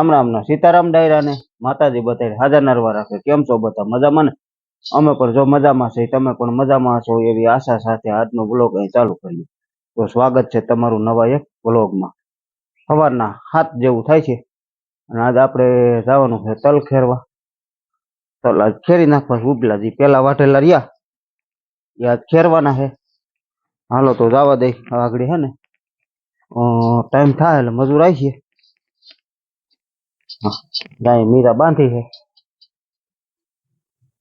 રામ રામ ને સીતારામ ડાયરા ને માતાજી બતાવી હાજર નરવા રાખે. કેમ છો બધા? મજામાં ને? અમે પણ જો મજામાં છે તમે પણ મજામાં છો એવી આશા સાથે આજનો બ્લોગ અહીં ચાલુ કરીએ. તો સ્વાગત છે તમારું નવા એક બ્લોગમાં સવારના હાથ જેવું થાય છે. અને આજ આપણે જવાનું છે તલ ખેરવા. તલ આજ ખેરી નાખવા ઉપલા જે પેલા વાટેલા રહ્યા. એ આજ ખેરવાના છે. હાલો તો જવા દઈ આગળ હે ને? ટાઈમ થાય એટલે મજૂર આવી છે. ગાય મીરા બાંધી છે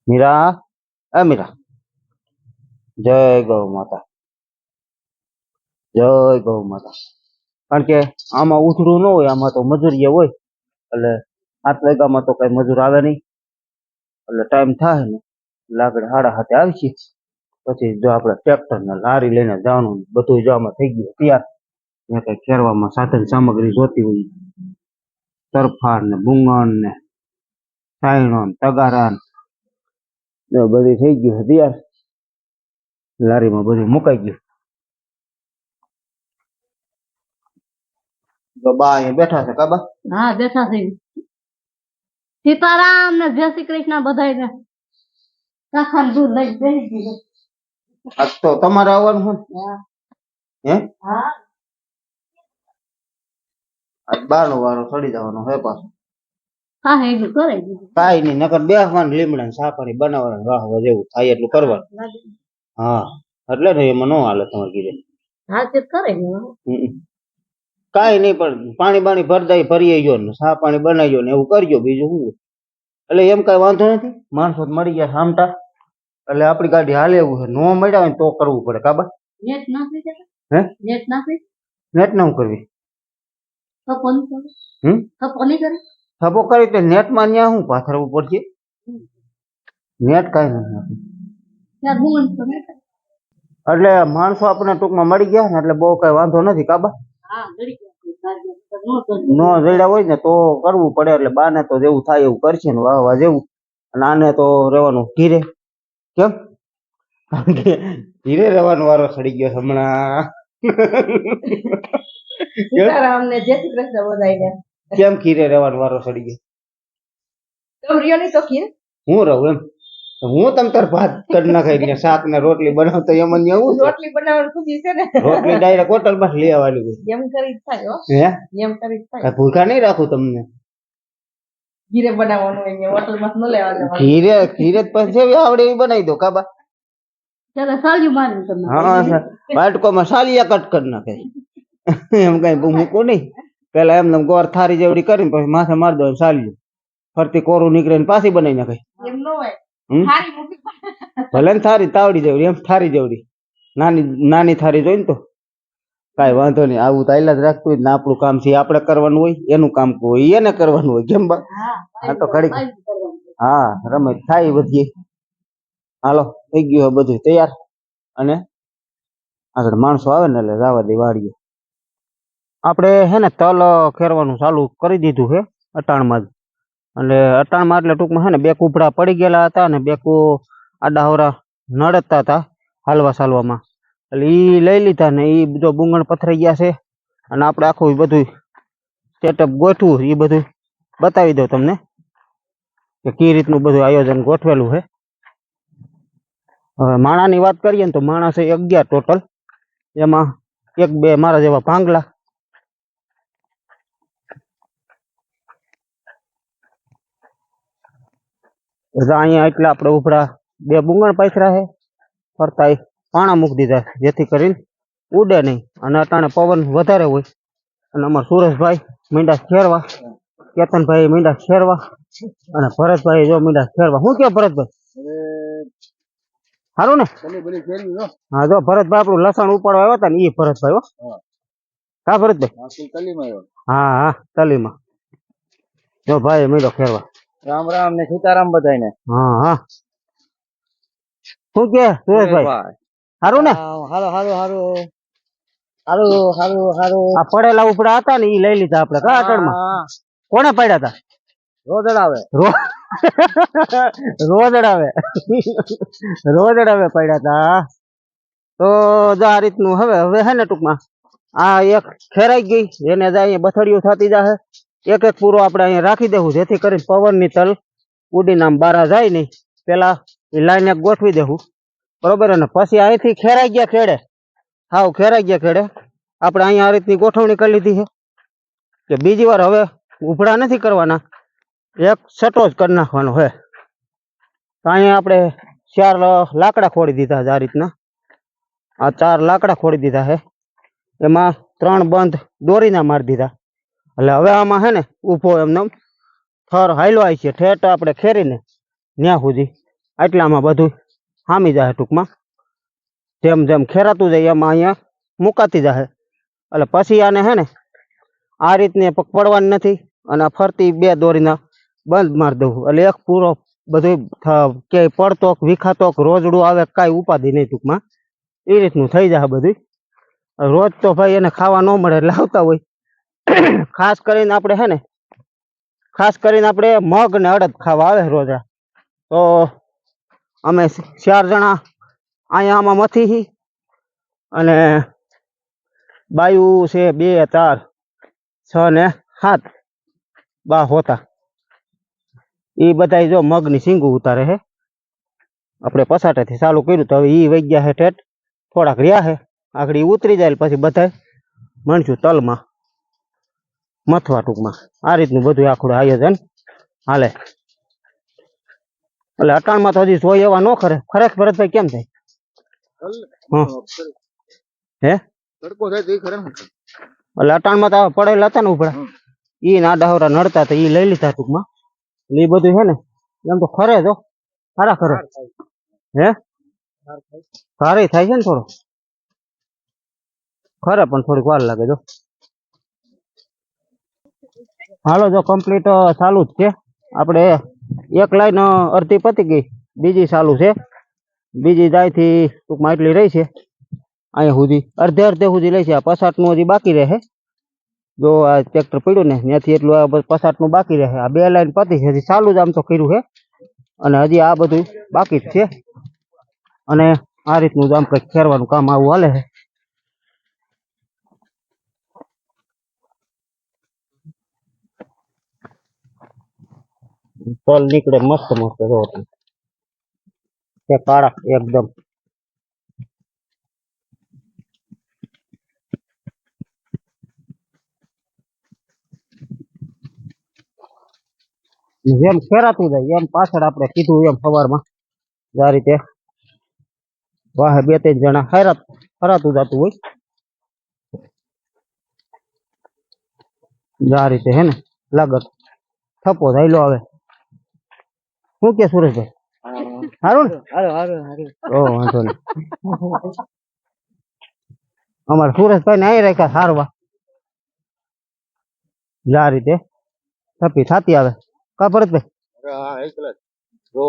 મીરા એ મીરા જય ગૌ માતા જય ગૌ કારણ કે આમાં ઉથડું ન હોય આમાં તો મજૂરીએ હોય એટલે સાત વાગ્યામાં તો કઈ મજૂર આવે નહીં એટલે ટાઈમ થાય ને લાકડી હાડા હાથે આવી છે પછી જો આપણે ટ્રેક્ટર ને લારી લઈને જવાનું બધું જો આમાં થઈ ગયું તૈયાર ને કઈ ખેરવામાં સાધન સામગ્રી જોતી હોય તરફાણ ને બુંગણ ને સાયણો ને તગારા ને. બધું થઈ ગયું તૈયાર. લારીમાં બધું મુકાઈ ગયું. તો બા અહીંયા બેઠા છે કાબા? હા બેઠા છે. સીતારામ ને જય શ્રી કૃષ્ણ બધાય ને કાકા દૂધ લઈ ગયું. આજ તો તમારે આવવાનું હે? હા. આજ વારો ચડી જવાનો હે પાછો. હા હે એટલું કરે કાંઈ નહીં નકર બેસવાનું લીમડા ને સાપાણી બનાવવાનું વાહવા જેવું થાય એટલું કરવાનું. હા એટલે ને એમાં ન હાલે તમારે કીધે. હા તે કરે ને. કાંઈ નહીં પણ પાણી બાણી ભરદાય ભરી ગયો ને સા પાણી બનાવી ગયો ને એવું કરજો બીજું શું એટલે એમ કાંઈ વાંધો નથી? માણસો તો મળી ગયા સામટા. એટલે આપણી ગાડી હાલે એવું છે. નો મળ્યા હોય તો કરવું પડે કાબા નેટ નાખી હે? નેટ નાખી નેટ ન કરવી. હમ? થપો કરી. તો નેટમાં ન્યા શું પાથરવું પડશે? નેટ કઈ નથી એટલે માણસો આપણને ટૂંકમાં મળી ગયા ને એટલે બહુ કઈ વાંધો નથી કાબા નો ન કરે. હોય ને તો કરવું પડે એટલે બાને તો જેવું થાય એવું કરશે ને વાહ વાહ જેવું. અને આને તો રહેવાનું ધીરે કેમ? ધીરે રહેવાનો વારો સડી ગયો હમણાં. સીતારામ ને જય શ્રી કૃષ્ણ બધાય કેમ ખીરે રહેવાનો વારો સડી ગયો ને ની તો ખીર હું રહું એમ તો હું તમ તાર ભાત કરી નાખાય ને શાક ને રોટલી બનાવતો એમ ને એવું છે. રોટલી બનાવવાનું ખુદી છે ને રોટલી ડાયરેક્ટ હોટલમાં લઈ આવવાની હોય એમ કરી જ થાય હો હે એમ કરી જ થાય કઈ ભૂખા નહીં રાખું તમને ઘીરે બનાવવાનું હોય હોટલમાં ન લેવા જવાનું ખીરે ખીરે જ પછી જેવી આવડે એવી બનાવી દો કાબા ચાલો સાલ્યું માર્યું તમને હા બાટકોમાં સાલિયા કટ કરી નાખે એમ કઈ મૂકું નહીં. પેલા એમને ગોર થારી જેવડી કરીને પછી માથે મારી દો ચાલ્યું ફરતી કોરું નીકળે ને પાછી બનાવી નાખે. એમ ન હોય. હમ? ભલે ને થારી તાવડી જેવડી એમ થારી જેવડી. નાની નાની થારી જોઈ ને તો. કાંઈ વાંધો નહીં આવું તો આયલા જ રાખતું હોય ને આપણું કામ છે આપણે કરવાનું હોય એનું કામ હોય એને કરવાનું હોય કેમ બા? આ તો ઘડી હા રમત થાય બધી. હાલો થઈ ગયું બધું તૈયાર. અને આગળ માણસો આવે ને એટલે રાવા દે વાડીએ. આપણે હે ને તલ ખેરવાનું ચાલુ કરી દીધું છે અટાણમાં જ. અને અટાણમાં એટલે ટૂંકમાં છે ને બે કૂપડા પડી ગયેલા હતા ને બે કુ આડા હવરા નડતા હતા હાલવા ચાલવામાં. એટલે એ લઈ લીધા ને એ બધો બુંગણ પથરાઈ ગયા છે અને આપણે આખું બધું સેટઅપ ગોઠવું એ બધું બતાવી દઉં તમને કે કઈ રીતનું બધું આયોજન ગોઠવેલું છે. હવે માણાની વાત કરીએ ને તો માણસ છે અગિયાર ટોટલ એમાં એક બે મારા જેવા ભાંગલા એટલે અહીંયા એટલા આપણે ઉભરા બે બુંગણ પાથરા છે. ફરતા પાણા મૂકી દીધા જેથી કરીને ઉડે નહીં અને અટાણે પવન વધારે હોય. અને અમારા સુરેશભાઈ મીંડા ખેરવા કેતનભાઈ મીંડા ખેરવા અને ભરતભાઈ જો મીંડા ખેરવા શું કયો ભરતભાઈ? સારું ને? હા જો ભરતભાઈ આપણું લસણ ઉપાડવા આવ્યા હતા ને એ ભરતભાઈ હો. હા ભરતભાઈ? હા હા તલીમાં. જો ભાઈ મીંડો ખેરવા રામ રામ ને સીતારામ બધાને હા હા. શું કે સુરેશભાઈ? સારું ને? હાલો હાલો હાલો હાલો હાલો હાલો આ પડેલા ઉપડા હતા ને એ લઈ લીધા આપણે. કા અટણમાં કોને પડ્યા હતા? રોદડ આવે રો રોદડાવે. રોદડાવે પડ્યા હતા તો જો આ રીતનું હવે હવે હે ને ટૂંકમાં? આ એક ખેરાઈ ગઈ એને જાય બથડિયું થતી જાહે. એક એક પૂરો આપણે અહીંયા રાખી દેવું, જેથી કરીને પવનની તલ ઉડીને આમ બારા જાય નહીં. પેલા એ લાઈને ગોઠવી દેવું. બરોબર? અને પછી અહીંથી ખેરાઈ ગયા ખેડે. હાવ ખેરાઈ ગયા ખેડે. આપણે અહીંયા આ રીતની ગોઠવણી કરી લીધી છે. કે બીજી વાર હવે ઉભડા નથી કરવાના. એક સટો જ કરી નાખવાનો છે. તો અહીંયા આપણે ચાર લાકડા ખોડી દીધા છે આ રીતના. આ ચાર લાકડા ખોડી દીધા છે. એમાં ત્રણ બંધ દોરીના મારી દીધા. એટલે હવે આમાં છે ને ઊભો એમને થર હાલવાય છે, ઠેઠ આપણે ખેરીને ન્યા સુધી. આટલામાં બધું હામી જાય ટૂંકમાં. જેમ જેમ ખેરાતું જાય એમાં અહીંયા મુકાતી જાય. એટલે પછી આને છે ને આ રીતને પગ પડવાની નથી અને આ ફરતી બે દોરીના બંધ મારી દઉં. એટલે એક પૂરો બધું ક્યાંય પડતો વિખાતો રોજડું આવે કાંઈ ઉપાધિ નહીં ટૂંકમાં. એ રીતનું થઈ જાય બધું રોજ તો ભાઈ એને ખાવા ન મળે એટલે આવતા હોય. ખાસ કરીને આપણે હે ને, ખાસ કરીને આપણે મગ ને અડદ ખાવા આવે રોજા. તો અમે ચાર જણા અહીંયા આમાં મથી હી અને બાયુ છે બે, ચાર, છ ને સાત બા હોતા. એ બધા જો મગની સિંગું ઉતારે હે. આપણે પસાટેથી ચાલુ કર્યું તો હવે એ વૈગ્યા ગયા છે ઠેઠ. થોડાક રહ્યા હે. આગળ ઉતરી જાય પછી બધા મળશું તલમાં. મથવા ટૂંકમાં આ રીતનું બધું આખું આયોજન હાલે. એટલે અટાણમાં તો હજી જોઈ એવા ન ખરે. ખરેખ ભરતભાઈ કેમ થાય? હા. એ એટલે અટાણમાં તો પડેલા હતા ને ઉપડા. ઈ ના ડાહવરા નડતા તો ઈ લઈ લીધા ટૂંકમાં. એટલે ઈ બધું છે ને. એમ તો ખરે જો. સારા ખરે. હે? સારી થાય. છે ને થોડો ખરે પણ થોડીક વાર લાગે જો. હાલો, જો કમ્પ્લીટ ચાલુ જ છે. આપણે એક લાઈન અડધી પતી ગઈ. બીજી ચાલુ છે. બીજી જાયથી ટૂંકમાં એટલી રહી છે. અહીંયા સુધી અડધે અડધે સુધી લઈ છે. આ પસાટનું હજી બાકી રહે. જો આ ટ્રેક્ટર પડ્યું ને, ત્યાંથી એટલું આ પસાટનું બાકી રહે. આ બે લાઈન પતી છે. હજી ચાલુ જ આમ તો કર્યું છે. અને હજી આ બધું બાકી જ છે. અને આ રીતનું આમ કંઈક ફેરવાનું કામ આવું હાલે છે. તલ નીકળે મસ્ત મસ્ત જો તમે. તે કાળા એકદમ જેમ ખેરાતું જાય એમ પાછળ આપણે કીધું એમ સવારમાં, જે આ રીતે. વાહે બે ત્રણ જણા ખેરાત ખરાતું જતું હોય. જે આ રીતે હે ને, લાગત. થપ્પો થયેલો આવે. શું કે સુરેશભાઈ સારું ને? હારું હારું હારું. ઓ વાંધો નહીં. અમારે સુરેશભાઈ ને અહીં રાખ્યા સારવા. જે આ રીતે. થપી થાતી આવે. કા ભરતભાઈ અરે હા એકલા જ. જો.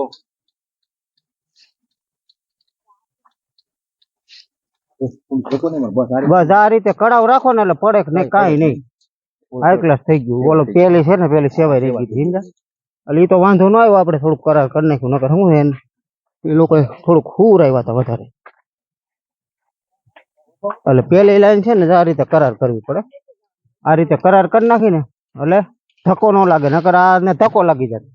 જોતો નહીં મને, બસ આ રીતે. બસ આ રીતે કડાવ રાખો ને એટલે પડે કે નહીં કાંઈ નહીં. હાઈ ક્લાસ થઈ ગયું. ઓલો પેલી છે ને પેલી સેવાય રહી ગઈ સમજા એટલે એ તો વાંધો ન આવ્યો, આપણે થોડુંક કરાર કરી નાખ્યું, નકર શું એને? એ લોકો થોડુંક હુર આવ્યા હતા વધારે. એટલે પેલી લાઈન છે ને, આ રીતે કરાર કરવી પડે. આ રીતે કરાર કરી નાખીને, એટલે ધક્કો ન લાગે, નકર આને ધક્કો લાગી જાય.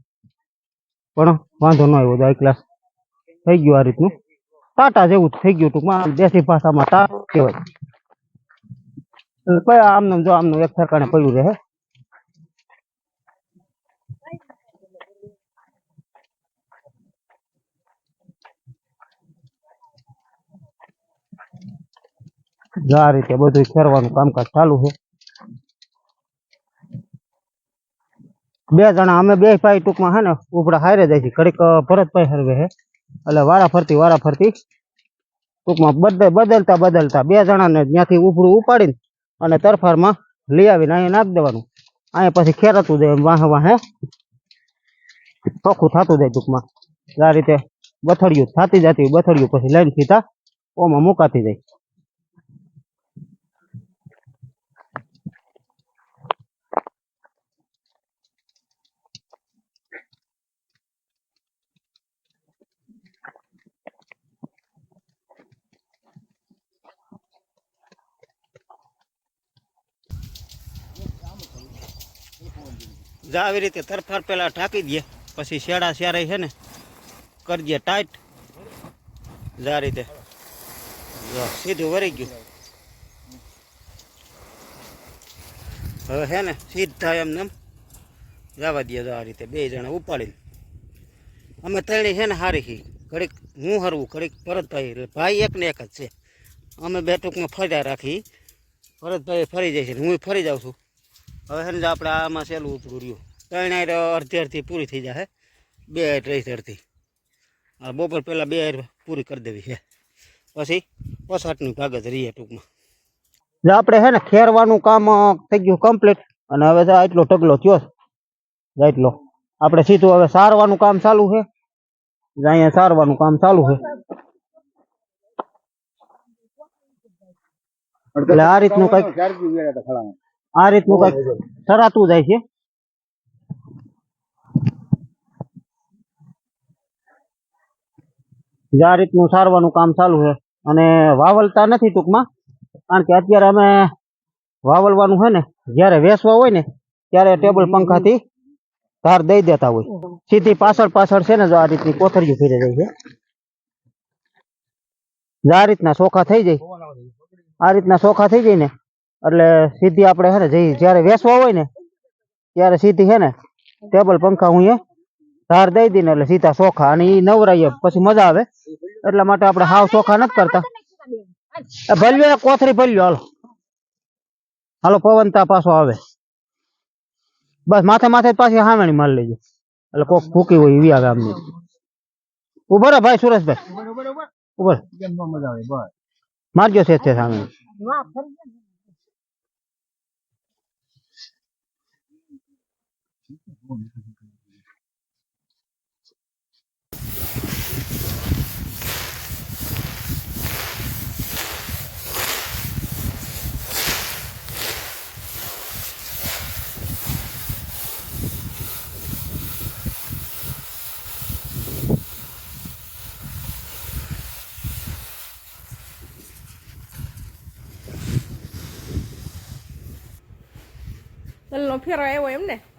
પણ વાંધો ન આવ્યો હાઈ ક્લાસ થઈ ગયું આ રીતનું. ટાટા જેવું થઈ ગયું ટૂંકમાં દેશી ભાષામાં ટાટા કહેવાય. કયા આમનું જો આમનું એક સરકારે પડ્યું રહે જો આ રીતે બધું ફેરવાનું કામકાજ ચાલુ છે. બે જણા, અમે બે ભાઈ ટૂંકમાં હે ને, ઉપડા હારે જાય છે. ઘડીક ભરતભાઈ હરવે છે. એટલે વારા ફરતી વારા ફરતી. ટૂંકમાં બધે બદલતા બદલતા બે જણાને ત્યાંથી ઉપડું ઉપાડીને અને તરફારમાં લઈ આવીને અહીંયા નાખી દેવાનું. અહીંયા પછી ખેરાતું જાય વાહે વાહે. ચોખ્ખું થતું જાય ટૂંકમાં. આ રીતે બથડિયું થતી જતી બથડિયું પછી લઈને સીધા ઓમાં મુકાતી જાય. જો આવી રીતે તરફાર પહેલાં ઢાંકી દઈએ પછી શેડા શેરે છે ને કરી દઈએ ટાઈટ. જા રીતે. સીધું વળી ગયું. હવે છે ને, સીધા એમને એમ જવા દઈએ આ રીતે, બે જણા ઉપાડીને. અમે ત્રણેય છે ને હારી છીએ. ઘડીક હું હરવું, ઘડીક ભરતભાઈ ભાઈ એક ને એક જ છે. અમે બે ટૂંકમાં ફર્યા રાખી. ભરતભાઈ ફરી જાય છે હું ફરી જાઉં છું. હવે છે ને આપણે આમાં સહેલું ઉપડું રહ્યું. ત્રણ આયર અડધી અડધી પૂરી થઈ જાય બે આયર રહી અડધી. આ બપોર પહેલાં બે આયર પૂરી કરી દેવી છે. પછી પસાટની ભાગ જ રહીએ ટૂંકમાં. આપણે છે ને ખેરવાનું કામ થઈ ગયું કમ્પ્લીટ અને હવે આટલો ઢગલો થયો છે. એટલો આપણે સીધું હવે સારવાનું કામ ચાલુ છે. જે અહીંયા સારવાનું કામ ચાલુ છે. એટલે આ રીતનું કંઈક આ રીતનું કંઈક સરાતું જાય છે. જે આ રીતનું સારવાનું કામ ચાલુ છે. અને વાવલતા નથી ટૂંકમાં કારણ કે અત્યારે અમે વાવલવાનું છે ને જ્યારે વેસવા હોય ને ત્યારે ટેબલ પંખાથી ધાર દઈ દેતા હોય. સીધી પાછળ પાછળ છે ને જો આ રીતની કોથળીઓ ફેરી જાય છે. જે આ રીતના ચોખા થઈ જાય આ રીતના ચોખા થઈ જાય ને એટલે સીધી આપણે છે ને જઈ જ્યારે વેસવા હોય ને ત્યારે સીધી છે ને ટેબલ પંખા હું એ ધાર દઈ દઈને એટલે સીધા ચોખા અને એ નવરાઈએ પછી મજા આવે. એટલા માટે આપણે હાવ ચોખા નથી કરતા. ભલ્યો કોથરી ભલ્યો હાલો. હાલો પવનતા પાછો આવે. બસ માથે માથે પાછી હામેણી મારી લેજો. એટલે કોક ભૂકી હોય એવી આવે આમની. ઊભો રહો ભાઈ સુરેશભાઈ. ઊભો મારજો છે છે સામે તલનો ફેરો આવ્યો એમ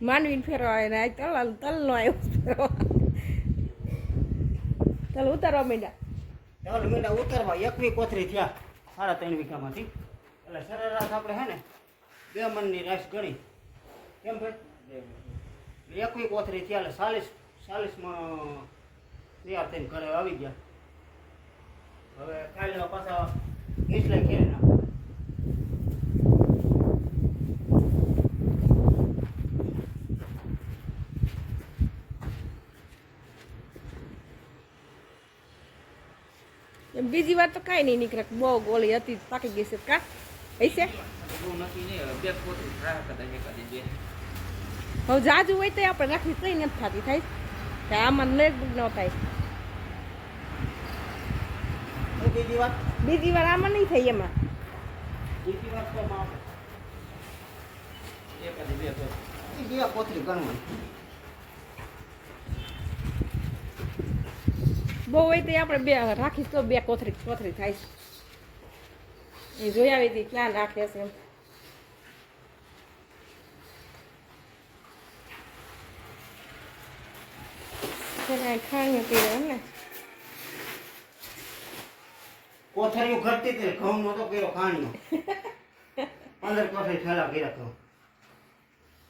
ને માંડવીને ફેરો આવ્યો ને તલ તલનો આવ્યો ફેરો તલ ઉતારવા માંડ્યા. ચાલો મીંડા ઉતારવા, એકવી કોથરી થયા સાડા ત્રણ વીઘામાંથી. એટલે સરેરાશ આપણે હે ને બે મનની રાશ ગણી. કેમ ભાઈ? એકવી કોથરી થયા એટલે ચાલીસ, ચાલીસમાં તૈયાર થઈને ઘરે આવી ગયા. હવે કાલે પાછા નીચલે ઘેરી નાખો એમ બીજી વાર તો કાંઈ નહીં નીકળે. બહુ ગોળી હતી પાકી ગઈ છે. કા? હૈસે હવે જાજુ હોય તો આપણે રાખવી કઈ નથી થતી થાય કે આમાં નેટબુક ન થાય. બીજી બીજી વાર આમાં નહીં થાય એમાં. બીજી વાર તો બે કોથરી ગણવાની. બહુ હોય તો આપણે બે રાખીશ તો બે કોથરી કોથરી થાય છે. એ જોઈ આવી હતી ક્યાં રાખે છે એમ. ખાણીઓ પીવે એમ ને. કોથળીઓ ઘટતી હતી ઘઉં નતો કર્યો ખાણીઓ પંદર કોથળી થેલા કર્યા ઘઉં.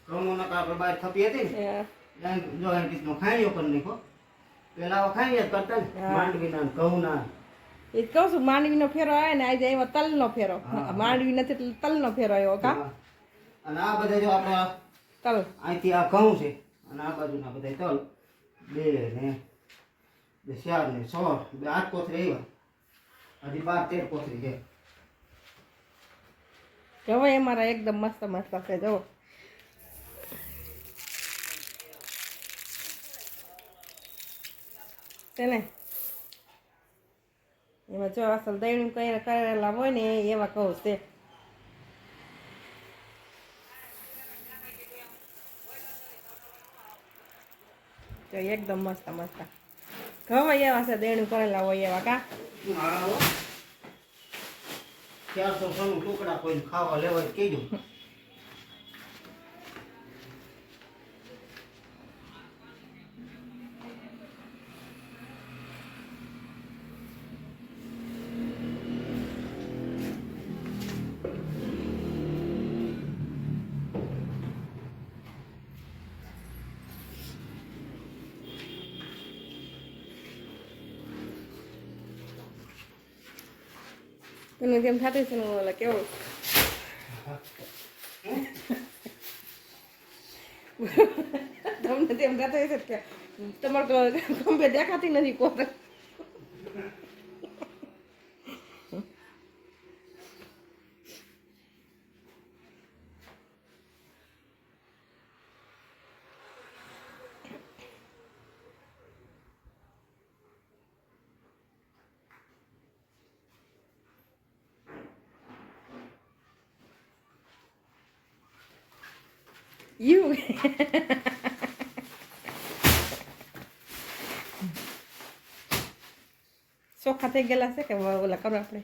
ઘઉં નકા આપણે બહાર થપી હતી ને. જો એ રીતનો ખાણીઓ કરી નાખો પેલા ખાણીઓ કરતા ને માંડવીના ઘઉંના. એ જ કહું છું માંડવીનો ફેરો આવે ને આજે એમાં તલનો ફેરો. માંડવી નથી એટલે તલનો ફેરો આવ્યો કા? અને આ બધા જો આપણે તલ. અહીંથી આ ઘઉં છે અને આ બાજુના બધા તલ. બે ને બે ચાર ને છ બે આઠ કોથરી આવ્યા. હજી બાર તેર કોથરી છે. જવો એ મારા એકદમ મસ્ત મસ્ત છે જવો. તેને એમાં જો અસલ દૈણું કઈ કરેલા હોય ને એવા કહું જો એકદમ મસ્ત મસ્ત. ઘઉં એવા છે, દૈણું કરેલા હોય એવા કા? ચારસો સોનું ટુકડા કોઈ ખાવા લેવા કીધું તને જેમ થતું છે ને ઓલા કેવું તમને તેમ થતું હશે કે તમારે ગમે દેખાતી નથી કોર યુ ચોખા થઈ ગયેલા છે કે ઓલા કરો આપણે